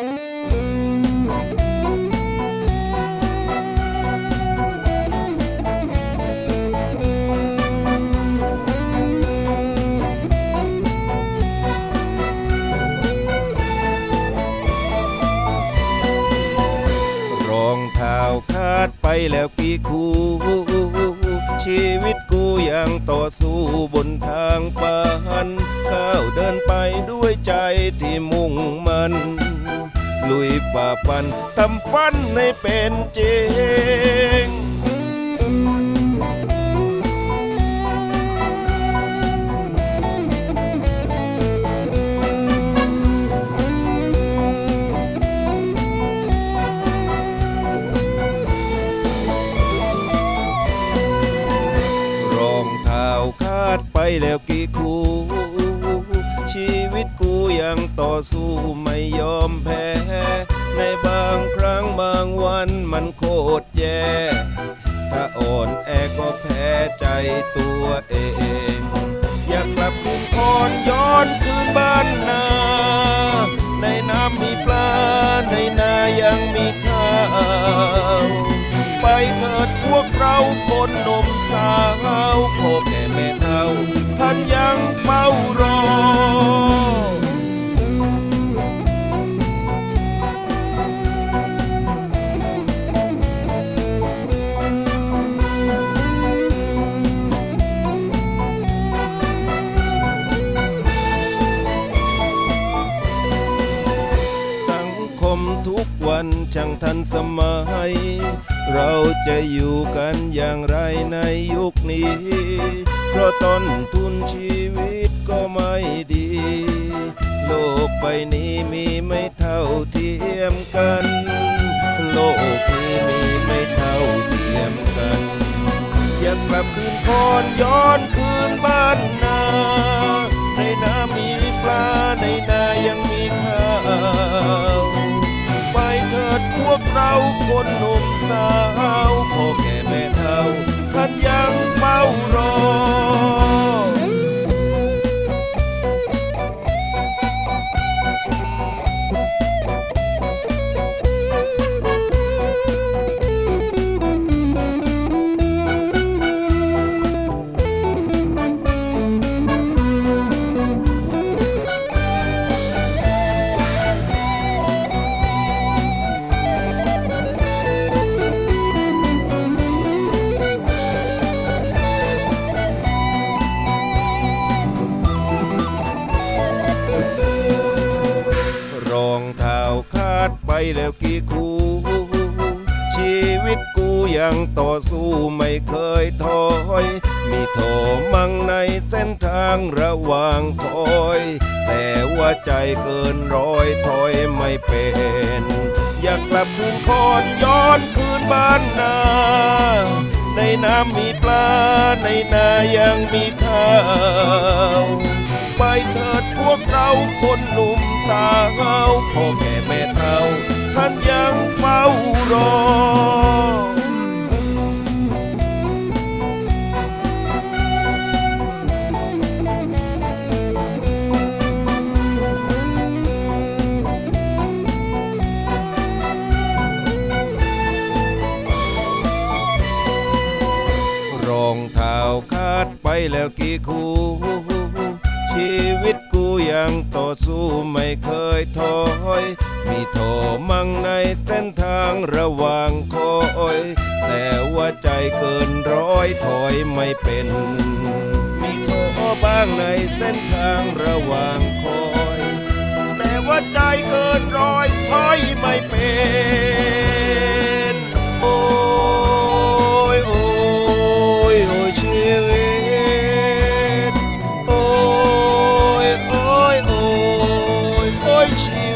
รองเท้าขาดไปแล้วกี่คู่ ชีวิตกูยังต่อสู้บนทางฝันก้าวเดินไปด้วยใจที่มุ่งมันลุยฝ่าฟันทำฟันให้เป็นจริง แล้วกี่คู่ ชีวิตกูยังต่อสู้ไม่ยอมแพ้ ในบางครั้งบางวันมันโคตรแย่ ถ้าอ่อนแอก็แพ้ใจตัวเอง อยากกลับคืนคอนย้อนคืนบ้านนา ในน้ำมีปลา ในนายังมีข้าวไปเถิดพวกเราคนหนุ่มสาวพ่อแก่แม่านยังเฝ้ารอ สังคมทุกวันช่างทันสมัย เราจะอยู่กันอย่างไรในยุคนี้ เพราะต้นทุนชีวิตก็ไม่ดี โลกใบนี้มีไม่เท่าเทียมกัน โลกนี้มีไม่เท่าเทียมกัน อยากกลับคืนคอนย้อนคืนบ้านนา ในนามีปลาในนายังมีข้า วกเราคนหนุ่มสาวพ่อแก่าดไปแล้วกี่คู่ ชีวิตกูยังต่อสู้ไม่เคยถอย มีโถมั่งในเส้นทางระหว่างคอย แต่ว่าใจเกินร้อยถอยไม่เป็น อยากกลับคืนคอนย้อนคืนบ้านนาในน้ำมีปลาในนายังมีข้าว ไปเถิดพวกเราคนหนุ่ม สาวพ่อแก่แม่เฒ่าท่านยังเฝ้ารอรองเท้าขาดไปแล้วกี่คู่ ชีวิตกูยังต่อสู้ไม่เคยถอย มีโถมั่งในเส้นทางระหว่างคอย แต่ว่าใจเกินร้อยถอยไม่เป็น มีโถบ้างในเส้นทางระหว่างคอย แต่ว่าใจเกินร้อยถอยไม่เป็น watching.